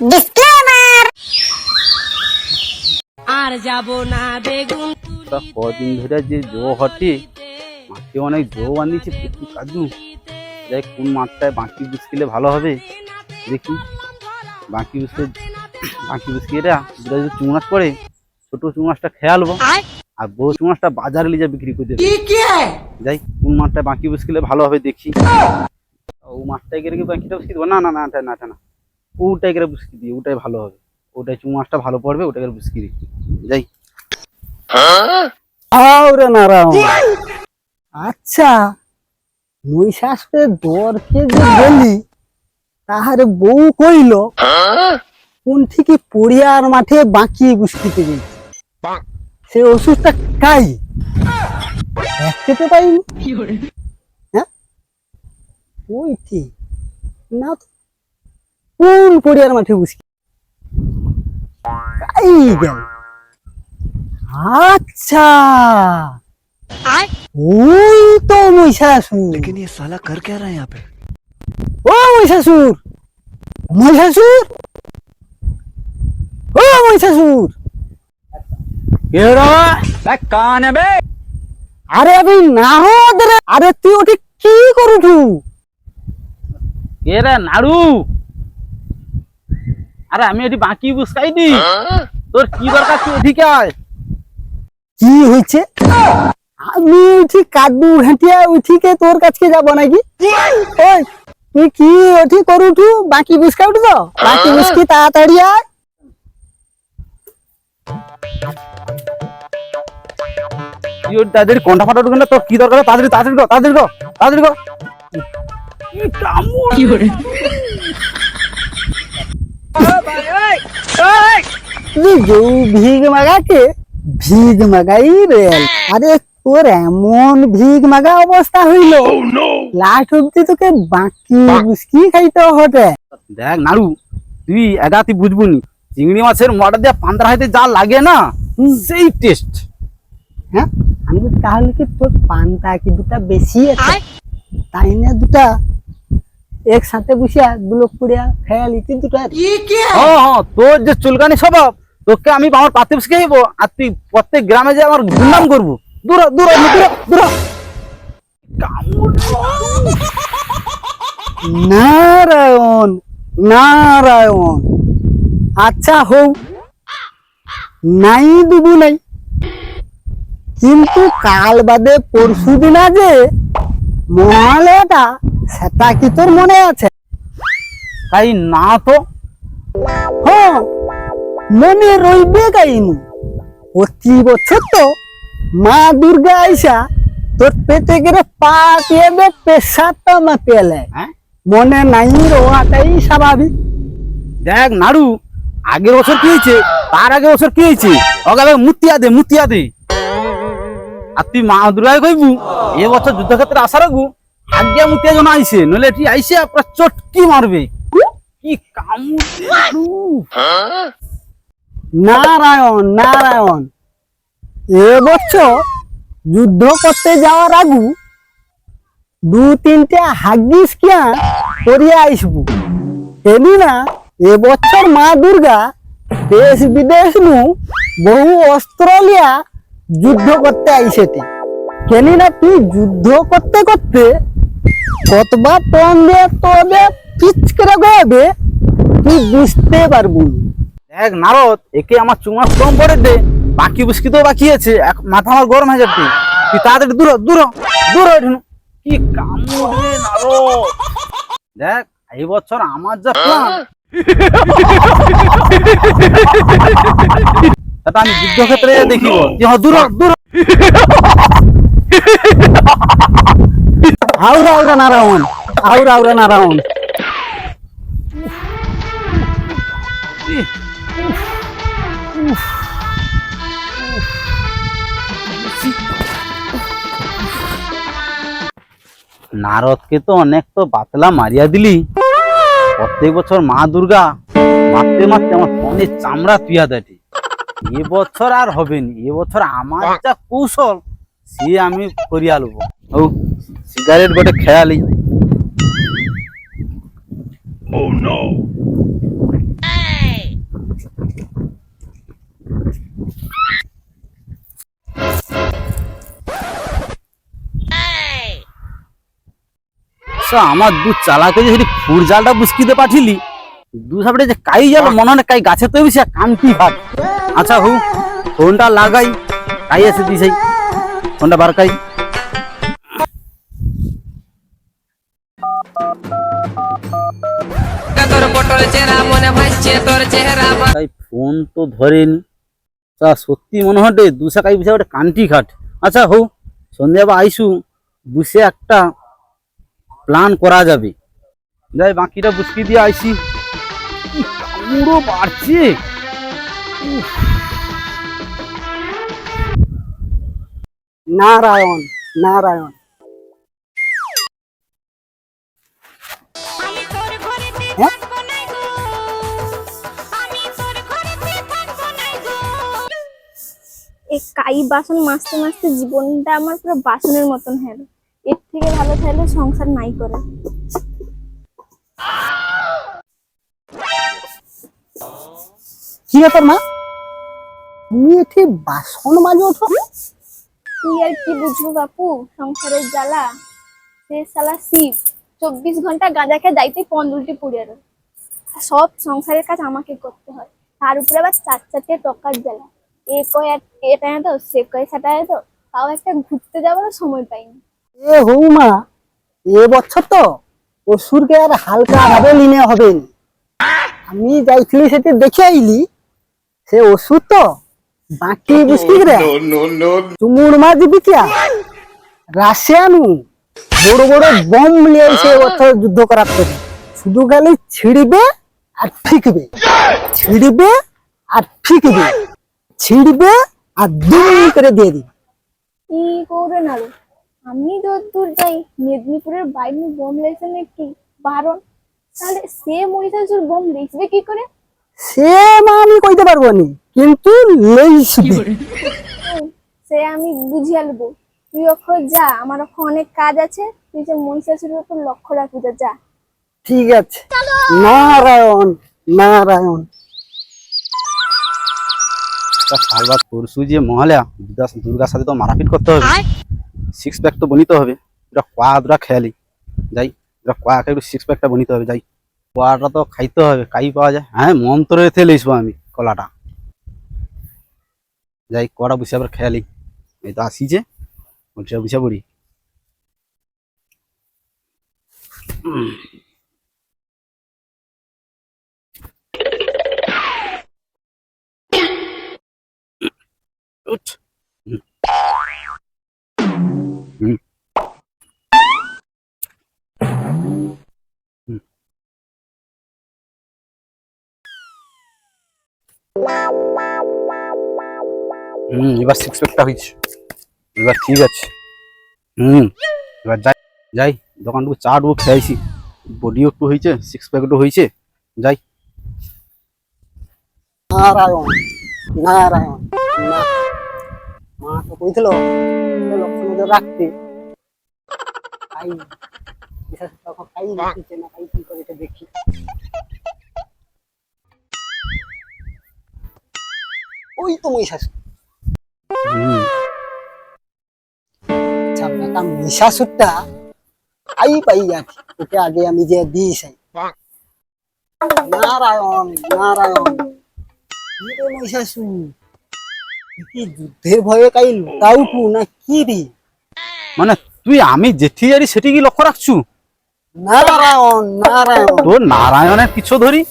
Disclaimer আর যাব না বেগুন কদিন ধরে যে জো হটে মাঠে অনেক জো বানিয়েছে প্রচুর কাজু। যাই কোন মাঠটায় বাঁকি বিস্কিলে ভালো হবে দেখি। বাঁকি বিস্কে বাঁকি বিস্কিটা দুটা যদি চুঙাস করে ছোট চুঙাসটা খেয়ালবো আর বড় চুঙাসটা বাজারে নিয়ে যা বিক্রি করে দেবে যাই কোন মাঠটায় বাঁকি বিস্কিলে ভালো হবে দেখি। ও মাঠটায় গেলে কি বাঁকিটা বিস্কি দেবো না না না না না। ওটাই গেলে বিস্কি দিই ওটাই ভালো হবে। ওটাই চুঙাসটা ভালো পড়বে ওটাই গেলে বিস্কি দিই যাই। আরে নারায়ণ। আচ্ছা মহিষাসকে দরকে যে বলি তাহারে বউ কইল কোন থেকে পড়িয়ার মাঠে বাঁকিয়ে গুস্তিতে গেছি সে ওষুধটা কাই? দেখতে তো পাইনি? হ্যাঁ? ওই ঠিক? না তো কোন পড়িয়ার মাঠে বুঝকি কাই গেল আচ্ছা ওই তো মহিষাসুর लेकिन ये साला कर क्या रहा है यहाँ पे ও মহিষাসুর মহিষাসুর ও মহিষাসুর कौन है बे আরে আমি না হদ রে আরে তুই ওটি কি করুছু কে রে নাড়ু আরে আমি এটি বাকি বুসকাই দি তোর কি দরকার তুই এদিকে আয়। কি হয়েছে? আমি উঠি কাদু ঘাটিয়া উঠিকে তোর কাছে যাব নাকি? ওই তুই কি ওঠি করুছু বাকি বুসকা উঠু তো বাকি বুসকি তাড়াতাড়ি আয়। তাদের কন্টা ফাটা ঢুকে না তোর কি দরকার? তাড়াতাড়ি তাড়াতাড়ি তাড়াতাড়ি তাড়াতাড়ি কি করে তুই যৌ ভিগ মাগাকে ভিগ মাগাই রেল আরে তোর এমন ভিগ মাগা অবস্থা হইল। লাস্ট অব্দি তোকে বাকি বুসকি খাইতে হতে দেখ নাড়ু তুই একা তুই বুঝবুনি চিংড়ি মাছের মটা দিয়ে পান্তার হাইতে যা লাগে না সেই টেস্ট হ্যাঁ? আমি তাহলে কি তোর পান্তা কি দুটা বেশি আছে? তাই না দুটা? একসাথে বসিয়া দুলোক পুড়িয়া খেয়াল ইতি দুটা হ্যাঁ হ্যাঁ তোর যে চুলকানি স্বভাব তোকে আমি আমার পাতে বসে খাইবো আর তুই প্রত্যেক গ্রামে যে আমার গুন্ডাম করব। দূর দূর দূর দূর নারায়ণ নারায়ণ। আচ্ছা হও নাই দুবু নাই। কিন্তু কাল বাদে পরশু দিন যে মহালয়াটা সেটা কি তোর মনে আছে? তাই না তো। হ্যাঁ মনে রইবে কাইনি প্রতি বছর তো মা দুর্গা আইসা তোর পেটে গেলে পা পেয়ে পেশাটা মাপিয়ে পেলে হ্যাঁ? মনে নাই রোয়াটাই স্বাভাবিক। দেখ নাড়ু আগের বছর কি হয়েছে? তার আগের বছর কি হয়েছে? ওকে মুতিয়া দে মুতিয়া দে। আর তুই মা দুর্গায় কইবু এ বছর যুদ্ধক্ষেত্রে আসার আগু জন আইছে, নইলে এটি আইসে আপনার চটকি মারবে। কি কামড়। নারায়ণ নারায়ণ এবছর যুদ্ধ করতে যাওয়ার আগু দু তিনটে হাগিস কিয়া করিয়া আসব কেনি না এবছর মা দুর্গা দেশ বিদেশ নু বহু অস্ত্র লিয়া যুদ্ধ করতে আইসেটি। কেনি না তুই যুদ্ধ করতে করতে পণ দিয়ে তোদের পিচ করে গবে তুই বুঝতে পারবি দেখ নারদ, একে আমার চুমাস কম পড়ে দে, বাকি বুসকি তো বাকি আছে মাথা আমার গরম হয়ে যাচ্ছে তুই তাড়াতাড়ি দূর দূর দূর। কি কামড় নারদ। দেখ, এই বছর আমার যা প্ল্যান সেটা আমি যুদ্ধক্ষেত্রে দেখিব। দূর দূর। আউরা আউরা নারায়ণ আউরা নারায়ণ। নারদকে তো অনেক তো বাতলা মারিয়া দিলি। প্রত্যেক বছর মা দুর্গা মারতে মারতে আমার ফোনের চামড়া তুইয়া দেয়। এ বছর আর হবে নি, এ বছর আমার যা কৌশল, সে আমি করিয়া লব। ও ସିଗାରେଟ୍ ଗୋଟେ ଖେଳାଳି Oh no! আমার দু চালাকে যে ফুল জালটা বুসকিতে পাঠিলি দু সাপড়ে যে কাই জাল মনে হয় কাই গাছে তৈরি সে কান্তি ভাত? আচ্ছা হু ফোনটা লাগাই কাই এসে দিছাই ফোনটা বার কাই। ফোন তো ধরেনি। তা সত্যি মনে হয় দুশা কাই ওটা কান্তি ঘাট। আচ্ছা হো সন্ধ্যা বা আইসু, বুসে একটা প্ল্যান করা যাবে। যাই, বাকিটা বুসকি দিয়ে আইসি। কামড়ো বাড়ছে নারায়ণ নারায়ণ। এই কাই বাসন মাজতে মাজতে জীবনটা আমার পুরো বাসনের মতন হলো এর থেকে ভালো থাকলে সংসার নাই করে। কি ব্যাপার মা? তুমি এটি বাসন ওঠো? তুই আর কি বুঝব বাপু? সংসারের জ্বালা। সে সালা শিব। চব্বিশ ঘণ্টা গাঁজা খেয়ে যাইতে পন্দুলটি পুড়ে। আর সব সংসারের কাজ আমাকে করতে হয়। তার উপরে আবার চার চারটে টকার জ্বালা। এ কয় এক এটা তো সে কয় সেটা তো তাও একটা ঘুরতে যাওয়ারও সময় পাইনি। এ হৌমা এ বছর তো অসুরকে আর হালকা ভাবে নিনে হবে। আমি যাইছিলি সেটি দেখে আইলি সে ওষুধ তো বাকি বুঝকি রে চুমুর মাছ বিকিয়া রাশিয়ানু। বড় বড় বম নিয়ে এসে বছর যুদ্ধ করার থেকে শুধু খালি ছিড়বে আর ফিকবে ছিড়বে আর ফিকবে ছিড়বে আর দুই করে দিয়ে দিবে। কি করে না রে আমি যতদূর যাই মেদিনীপুরের বাইরে বোম লেগেছে কি বারণ। তাহলে সে মহিষাসুর বোম লিখবে কি করে? সে মা আমি কইতে পারব নি কিন্তু লেইসবে সে আমি বুঝিয়ে নেব তুই ওখানে যা আমার ওখানে অনেক কাজ আছে। তুই যে মহিষাসুরের উপর লক্ষ্য রাখবি তো যা। ঠিক আছে। নারায়ণ নারায়ণ। সালবার পরশু যে মহালয়া দুর্গা দুর্গার সাথে তো মারাপিট করতে হবে। সিক্স প্যাক তো বনিতে হবে। এটা কোয়া দুরা খেয়ালি। যাই এটা কোয়া একটু সিক্স প্যাকটা বনিতে হবে। যাই কোয়াটা তো খাইতে হবে কাই পাওয়া যায়? হ্যাঁ মন্ত্র এতে লিসবো আমি কলাটা। যাই কোয়াটা বুঝে আবার খেয়ালি। এই তো আসিছে ওইটা বুঝে পড়ি। উঠ। হুম। এবার সিক্স প্যাকটা হয়েছে। এবার ঠিক আছে। হুম এবার যাই যাই দোকানটুকু চা টুকু খেয়েছি। বডিও একটু হয়েছে সিক্স প্যাক একটু হয়েছে। যাই। নারায়ণ নারায়ণ না- মা তো কইছিল লক্ষ্য নজর রাখতে খাই বিশেষ তখন খাই দিচ্ছে না খাই কি করে এটা দেখি ওই তো মহিষাসুর হুম আচ্ছা বেটা মহিষাসুরটা আই পাই যাচ্ছি ওকে আগে আমি যে দিয়েছি নারায়ণ নারায়ণ কি রে মহিষাসুর তুই কি যুদ্ধের ভয়ে কাই লুকাউটু না কি রে মানে তুই আমি যেটি জানি সেটি কি লক্ষ্য রাখছু? নারায়ণ নারায়ণ। তোর নারায়ণের কিছু ধরি।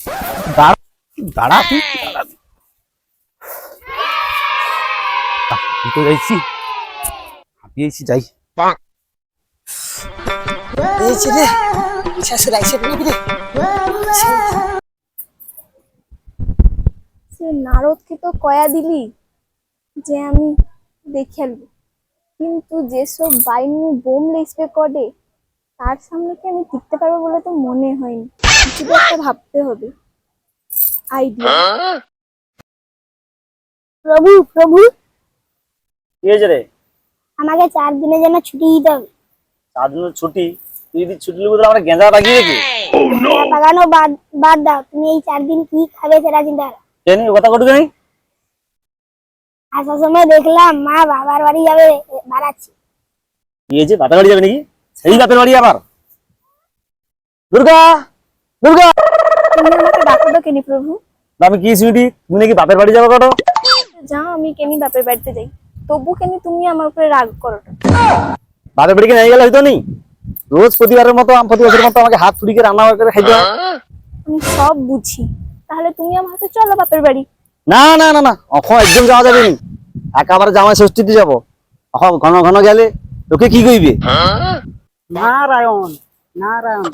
দাঁড়া দাঁড়া তুই। তো যাইছি। হাঁপিয়েছি যাই। রে। আইছে নাকি রে সে নারদকে তো কয়া দিলি? যে আমি দেখে আলবো কিন্তু যেসব বাইনু বোম লিখবে করে তার সামনে কি আমি টিকতে পারব বলে তো মনে হয়নি। কিছু একটা ভাবতে হবে। আইডিয়া। প্রভু প্রভু। কি হয়েছে রে? আমাকে চার দিনের জন্য ছুটি দিতে হবে। চার দিনের ছুটি? তুই যদি ছুটি নেব তাহলে আমরা গেঁজা লাগিয়ে রেখে বাগানো বাদ বাদ দাও। তুমি এই চার দিন কি খাবে সেটা চিন্তা করো। জানি কথা কটুকে নেই আসার সময় দেখলাম মা বাবার বাড়ি যাবে বাড়াচ্ছি। হয়েছে? বাপের বাড়ি যাবে নাকি? সেই বাপের বাড়ি আবার? দুর্গা! দুর্গা! তুমি আমাকে ডাকো তো কেনি প্রভু। আমি কি শুনি তুমি নাকি বাপের বাড়ি যাব কটো? যাও আমি কেনি বাপের বাড়িতে যাই। তবু কেনি তুমি আমার উপরে রাগ করো না। বাপের বাড়িকে নিয়ে গেলে হইতো নি রোজ প্রতিবারের মতো আম প্রতি বছরের মতো আমাকে হাত ফুড়িকে রান্না করে খাইতে আমি সব বুঝি। তাহলে তুমি আমার হাতে চলো বাপের বাড়ি। না না না না। এখন একদম যাওয়া যাবে নি। একেবারে জামাই ষষ্ঠীতে যাব। এখন ঘন ঘন গেলে তোকে কি কইবে? নারায়ণ নারায়ণ।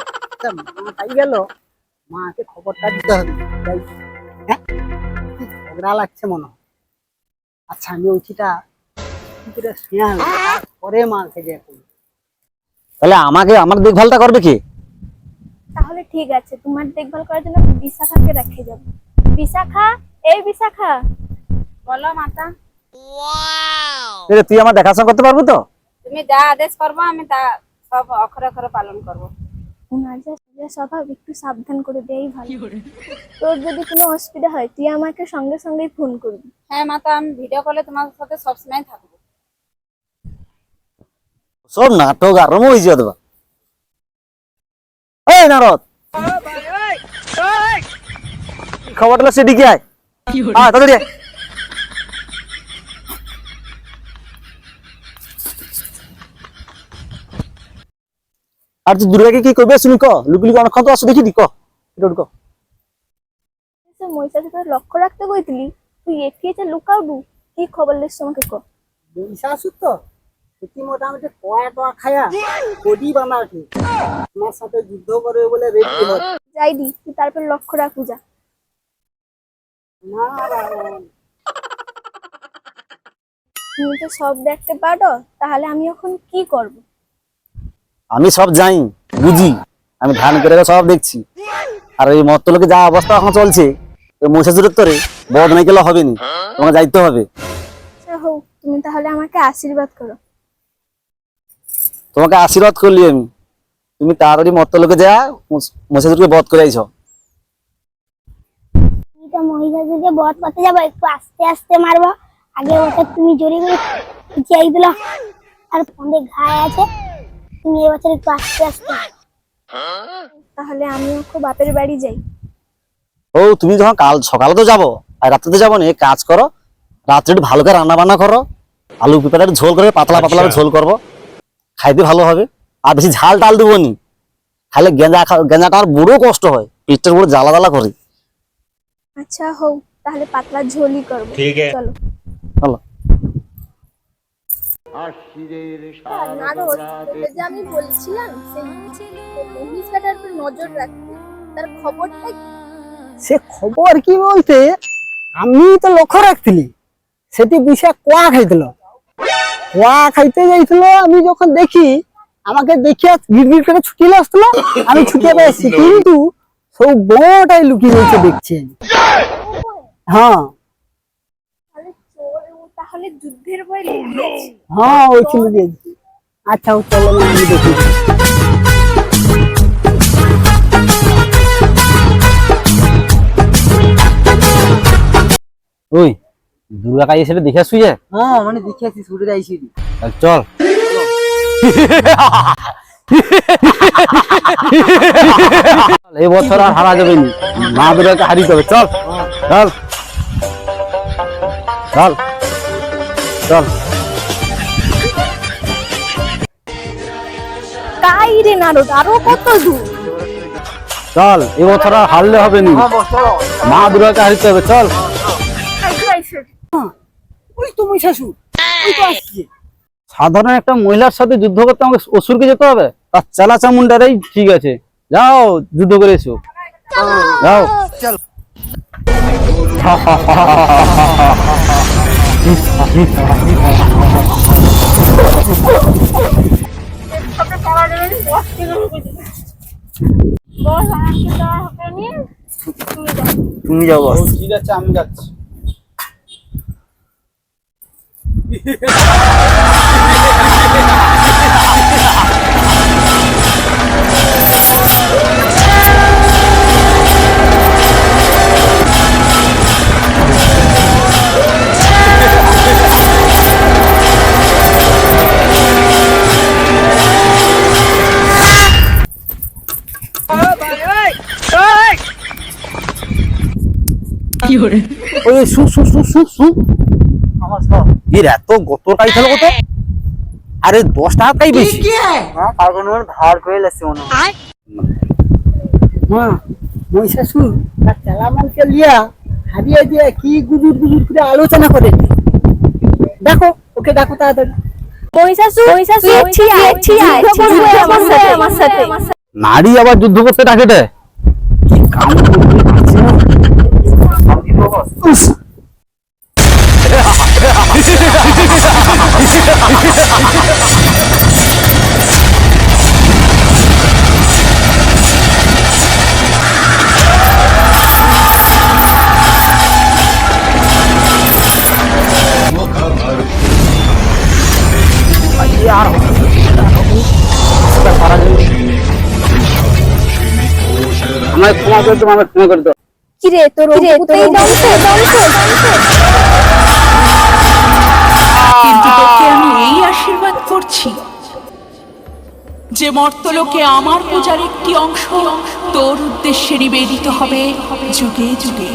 তাই গেল। মাকে খবরটা দিতে হবে। হ্যাঁ? ঝগড়া লাগছে মনে হয়। আচ্ছা আমি ওইটা মাকে যে তাহলে আমাকে আমার দেখভালটা করবে কে? তাহলে ঠিক আছে। তোমার দেখভাল করার জন্য বিশাখাকে রেখে যাব। বিশাখা এই বিশাখা বলো মাতা। তুই আমার দেখাশোনা করতে পারব তো? তুমি যা আদেশ করব আমি তা সব অক্ষরে অক্ষরে পালন করব। স্বভাব একটু সাবধান করে দেই ভালো। তোর যদি কোনো অসুবিধা হয় তুই আমাকে সঙ্গে সঙ্গেই ফোন করবি। হ্যাঁ মাতা আমি ভিডিও কলে তোমার সাথে সবসময় থাকব। সব নাটক আরম্ভ হয়েছে অথবা। এই নারদ! খবরটা সেদিকে আয়? তাড়াতাড়ি আয়। আর তুই দুর্গাকে কি করবে শুনি ক? লুকি লুকি অনেকক্ষণ তো আসো দেখি দি ক। এটা ক। সে মহিষাকে তোর লক্ষ্য রাখতে কইতিলি তুই এটিয়েছে লুকাও দু কি খবর লেস আমাকে ক? শাশুর তো। সেটি মোটামুটি কয়া টয়া খায়া বডি বানাওছে তোমার সাথে যুদ্ধ করবে বলে রেডি হয় যাই দি তুই তারপর লক্ষ্য রাখ নারায়ণ তুমি তো সব দেখতে পারো তাহলে আমি এখন কি করব? আমি সব জানি বুঝি। আমি ধান করে সব দেখছি। আর এই মত্তলোকে যা অবস্থা এখন চলছে ওই মহিষাসুরের তরে বদ নাই গেলে হবে নি তোমাকে যাইতে হবে। আচ্ছা হোক তুমি তাহলে আমাকে আশীর্বাদ করো। তোমাকে আশীর্বাদ করলি আমি। তুমি তাড়াতাড়ি মত্তলোকে যা মহিষাসুরকে বধ করে আইছ মহিষাসুরকে বধ করতে যাব একটু আস্তে আস্তে মারবো। আগে তুমি জোরে করে দিল। আর ফোনে ঘায়ে আছে। তুমি এবছর একটু আস্তে আস্তে তাহলে আমিও খুব বাপের বাড়ি যাই। ও তুমি যখন কাল সকালে তো যাব আর রাত্রে তো যাব না কাজ করো রাত্রে একটু ভালো করে রান্না বান্না করো আলু পেঁপেটা ঝোল করে পাতলা পাতলা ঝোল করব। খাইতে ভালো হবে। আর বেশি ঝাল টাল দেবো নি। খাইলে গেঁজা গেঁজাটা আমার বড় কষ্ট হয়। পেটটার বড় জ্বালা জ্বালা করে। আচ্ছা হোক তাহলে পাতলা ঝোলই করব। চলো। চলো নারদ তোকে যে আমি বলছিলাম সেই মহিষ কাটার উপর নজর রাখতে তার খবরটা কি? সে খবর কি বলতে? আমি তো লক্ষ্য রাখছিলি সেটি বিষয় কোয়া খাইছিল। কোয়া খাইতে যাইছিল আমি যখন দেখি আমাকে দেখিয়া গিট গিট করে আসছিল আমি ছুটিয়ে পেয়েছি কিন্তু সব বড়টাই লুকিয়ে রয়েছে দেখছি আমি। হ্যাঁ। তাহলে চোর ও যুদ্ধের বই হ্যাঁ ওই ছিল আচ্ছা চলো আমি দেখি। ওই দুর্গা কাজ দেখে আসুই হ্যাঁ মানে দেখে আসি ছুটে যাইছি চল। এই বছর আর হারা যাবে না। মা দুর্গাকে হারিতে হবে চল চল চল চল। তাই রে নারদ আরও কত দূর? চল এই বছর আর হারলে হবে না। মা দুর্গাকে হারিতে হবে চল। ওই তুমি শাশু ওই তো আসছে। সাধারণ একটা মহিলার সাথে যুদ্ধ করতে আমাকে অসুরকে যেতে হবে? চালা চামুন্ডারাই ঠিক আছে। যাও যুদ্ধ করে এসো। যাও। তুমি ঠিক আছে আমি যাচ্ছি। ওই সু সু সু সু সু এর এত গতটাই খেলো কত? আরে দশ টাকাই বেশি। ধার করে লাগছে মনে হয়। মা মহিষাসুর তার চালামানকে লিয়া হারিয়ে দিয়ে কি গুজুর গুজুর করে আলোচনা করে। দেখো ওকে দেখো তাড়াতাড়ি। নারী আবার যুদ্ধ করতে ডাকে আমায় ক্ষমা করে দেবো আমায় ক্ষমা কি রে তোর কিন্তু তোকে আমি এই আশীর্বাদ করছি যে মর্তলোকে আমার পূজার একটি অংশ তোর উদ্দেশ্যে নিবেদিত হবে। যুগে যুগে।